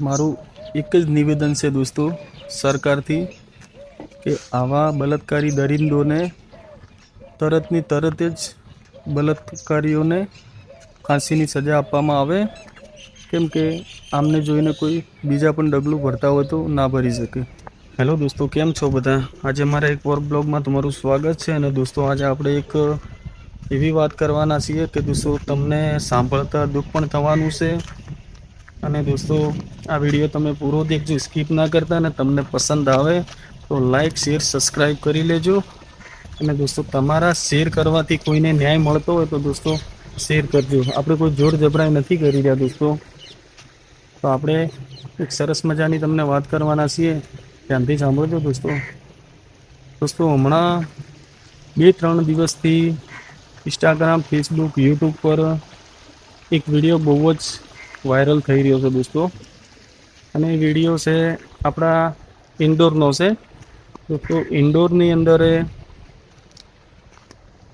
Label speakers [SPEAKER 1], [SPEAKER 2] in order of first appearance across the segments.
[SPEAKER 1] મારું એક જ નિવેદન છે દોસ્તો, સરકારથી કે આવા બલાત્કારી દરિંદોને તરતની તરત જ બલાત્કારીઓને ફાંસીની સજા આપવામાં આવે, કેમ કે આમને જોઈને કોઈ બીજા પણ ડગલું ભરતા હોય તો ના ભરી શકે. હેલો દોસ્તો, કેમ છો બધા? આજે મારા એક વર્ક બ્લોગમાં તમારું સ્વાગત છે અને દોસ્તો, આજે આપણે એક એવી વાત કરવાના છીએ કે દોસ્તો, તમને સાંભળતા દુઃખ પણ થવાનું છે અને દોસ્તો, આ વીડિયો તમે પૂરો દેખજો સ્કીપ ના કરતા અને તમને પસંદ આવે, તો લાઈક શેર સબસ્ક્રાઈબ કરી લેજો. અને દોસ્તો, તમારા શેર કરવાથી કોઈને ન્યાય મળતો હોય તો દોસ્તો શેર કરજો. આપણે કોઈ જોર જબરાઈ નથી કરી રહ્યા દોસ્તો. તો આપણે એક સરસ મજાની તમને વાત કરવાના છીએ. ધ્યાનથી સાંભળજો દોસ્તો. દોસ્તો, હમણાં બે, ત્રણ દિવસથી ઇન્સ્ટાગ્રામ ફેસબુક યુટ્યુબ પર એક વીડિયો બહુ જ વાયરલ થઈ રહ્યો છે દોસ્તો. અને વીડિયો છે આપણા ઇન્ડોરનો છે. દોસ્તો, ઇન્ડોરની અંદર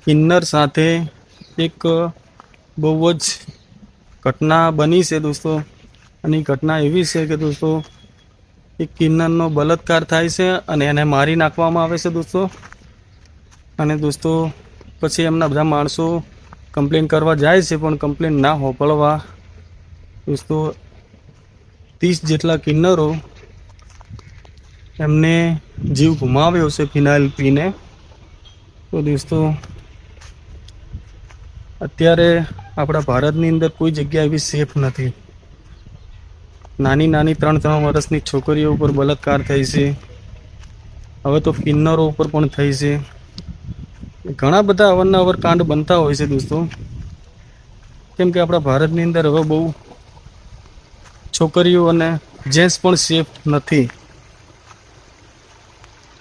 [SPEAKER 1] કિન્નર સાથે એક બહુ જ ઘટના બની છે દોસ્તો. અને ઘટના એવી છે કે દોસ્તો, એક કિન્નરનો બલાત્કાર થાય છે અને એને મારી નાખવામાં આવે છે દોસ્તો. અને દોસ્તો, પછી એમના બધા માણસો કમ્પ્લેન કરવા જાય છે પણ કમ્પ્લેન ના હોપળવા દોસ્તો, ત્રીસ જેટલા કિન્નરો એમને જીવ ગુમાવ્યો છે ફિનાઇલ પીને. તો દોસ્તો, અત્યારે આપણા ભારતની અંદર કોઈ જગ્યા એવી સેફ નથી. નાની નાની ત્રણ ત્રણ વર્ષની છોકરીઓ ઉપર બલાત્કાર થઈ છે. હવે તો કિન્નરો ઉપર પણ થઈ છે. ઘણા બધા અવારનવાર કાંડ બનતા હોય છે દોસ્તો. કેમ કે આપણા ભારતની અંદર હવે બહુ છોકરીઓ અને જેન્ટ્સ પણ સેફ નથી.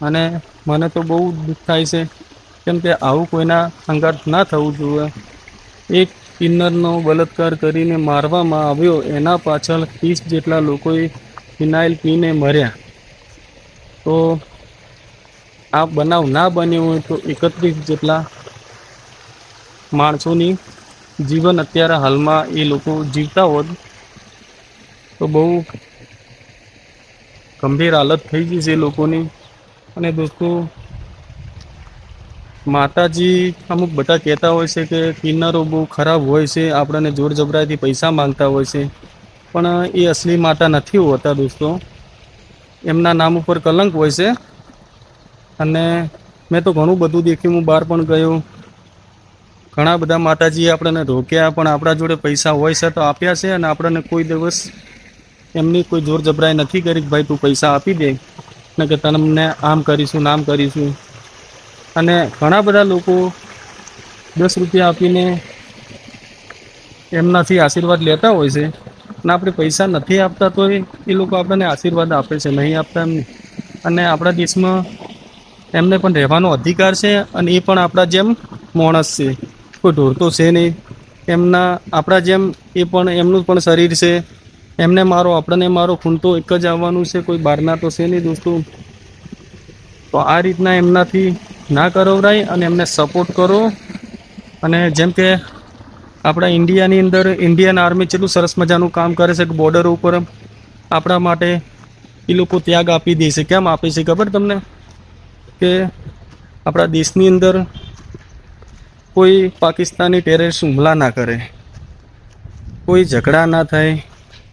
[SPEAKER 1] અને મને તો બહુ દુઃખ થાય છે, કેમ કે આવું કોઈના અંગાત ના થવું જોઈએ. એક કિન્નરનો બલાત્કાર કરીને મારવામાં આવ્યો, એના પાછળ ત્રીસ જેટલા લોકોએ ફિનાઇલ પીને મર્યા. તો આ બનાવ ના બન્યો હોય તો એકત્રીસ જેટલા માણસોની જીવન અત્યારે હાલમાં એ લોકો જીવતા હોત. તો બહુ ગંભીર હાલત થઈ ગઈ છે લોકોની. અને દોસ્તો, માતાજી અમુક બધા કહેતા હોય છે કે કિન્નરો બહુ ખરાબ હોય છે, આપણને જોર જબરાથી પૈસા માંગતા હોય છે. પણ એ અસલી માતા નથી હોતા દોસ્તો. એમના નામ ઉપર કલંક હોય છે. અને મેં તો ઘણું બધું દેખ્યું, હું બહાર પણ ગયો. ઘણા બધા માતાજીએ આપણને રોક્યા, પણ આપણા જોડે પૈસા હોય છે તો આપ્યા છે અને આપણને કોઈ દિવસ એમની કોઈ જોર જબરાઈ નથી કરી ભાઈ તું પૈસા આપી દે. ને કે તમને આમ કરીશું નામ કરીશું. અને ઘણા બધા લોકો દસ રૂપિયા આપીને એમનાથી આશીર્વાદ લેતા હોય છે. અને આપણે પૈસા નથી આપતા તો એ લોકો આપણને આશીર્વાદ આપે છે, નહીં આપતા એમને. અને આપણા દેશમાં એમને પણ રહેવાનો અધિકાર છે અને એ પણ આપણા જેમ માણસ છે. કોઈ ઢોરતો છે નહીં. એમના, આપણા જેમ એ પણ, એમનું પણ શરીર છે. એમને મારો, આપણને મારો ખૂન તો એક જ આવવાનું છે, કોઈ બહારના તો છે નહીં દોસ્તો. તો આ રીતના એમનાથી ના કરવરાય અને એમને સપોર્ટ કરો. અને જેમ કે આપણા ઇન્ડિયાની અંદર, ઇન્ડિયન આર્મી કેટલું સરસ મજાનું કામ કરે છે કે બોર્ડર ઉપર આપણા માટે એ લોકો ત્યાગ આપી દે છે. કેમ આપે છે ખબર તમને? કે આપણા દેશની અંદર કોઈ પાકિસ્તાની ટેરરિસ્ટ હુમલા ના કરે. કોઈ ઝઘડા ના થાય.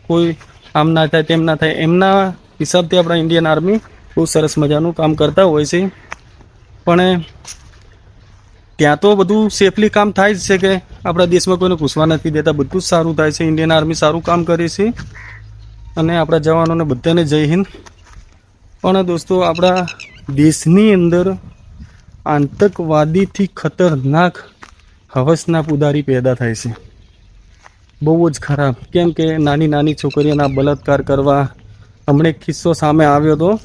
[SPEAKER 1] કોઈ આમ ના થાય, તેમ ના થાય. એમના હિસાબથી આપણા ઇન્ડિયન આર્મી બહુ સરસ મજાનું કામ કરતા હોય છે. પણ ત્યાં તો બધું સેફલી કામ થાય જ છે કે આપણા દેશમાં કોઈને ઘૂસવા નથી દેતા. બધું જ સારું થાય છે. ઇન્ડિયન આર્મી સારું કામ કરે છે. અને આપણા જવાનોને બધાને જય હિન્દ. પણ દોસ્તો, આપણા દેશની અંદર આતંકવાદીથી ખતરનાક હવસના પુદારી પેદા થાય છે. બહુ જ ખરાબ. કેમ કે નાની નાની છોકરીઓના બલાત્કાર કરવા હમણાં એક કિસ્સો સામે આવ્યો હતો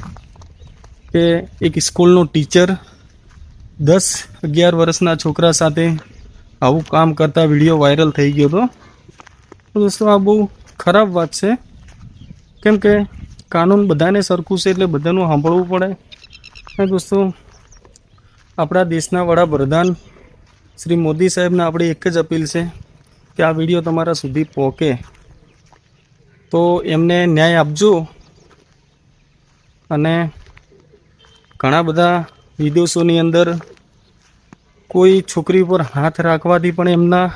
[SPEAKER 1] કે એક સ્કૂલનો ટીચર દસ અગિયાર વર્ષના છોકરા સાથે આવું કામ કરતા વીડિયો વાયરલ થઈ ગયો હતો. દોસ્તો, આ બહુ ખરાબ વાત છે. કેમ કે કાનૂન બધાને સરખું છે એટલે બધાનું સાંભળવું પડે. અને દોસ્તો, આપણા દેશના વડાપ્રધાન શ્રી મોદી સાહેબને આપણી એક જ અપીલ છે. કે આ વીડિયો તમારા સુધી પહોંચે તો એમને ન્યાય આપજો. અને ઘણા બધા વિદેશોની અંદર કોઈ છોકરી પર હાથ રાખવાથી પણ એમના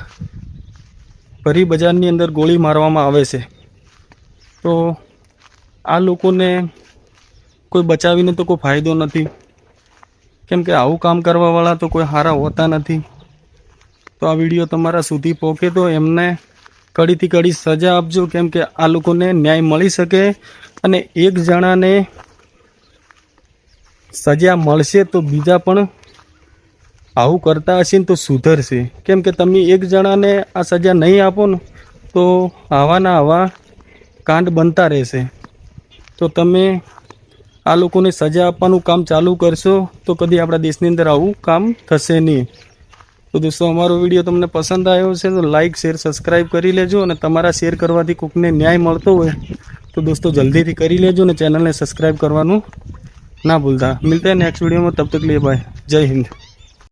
[SPEAKER 1] ભરી બજારની અંદર ગોળી મારવામાં આવે છે. તો આ લોકોને કોઈ બચાવીને તો કોઈ ફાયદો નથી. કેમ કે આવું કામ કરવાવાળા તો કોઈ સારા હોતા નથી. તો આ વીડિયો તમારા સુધી પહોંચે તો એમને કડીથી કડી સજા આપજો, કેમ કે આ લોકોને ન્યાય મળી શકે અને એક જણાને સજા મળશે તો બીજા પણ આવું કરતા હશે ને તો સુધરશે. કેમ કે તમે એક જણાને આ સજા નહીં આપો ને તો આવાના આવા કાંડ બનતા રહેશે. તો તમે આ લોકોને સજા આપવાનું કામ ચાલુ કરશો તો કદી આપણા દેશની અંદર આવું કામ થશે નહીં. તો દોસ્તો, અમારો વીડિયો તમને પસંદ આવ્યો છે તો લાઇક શેર સબસ્ક્રાઇબ કરી લેજો અને તમારા શેર કરવાથી કોકને ન્યાય મળતો હોય તો દોસ્તો, જલ્દીથી કરી લેજો અને ચેનલને સબસ્ક્રાઈબ કરવાનું ના ભૂલતા. મિલતા નેક્સ્ટ વિડીયોમાં. તબ તકલીફ ભાઈ. જય હિન્દ.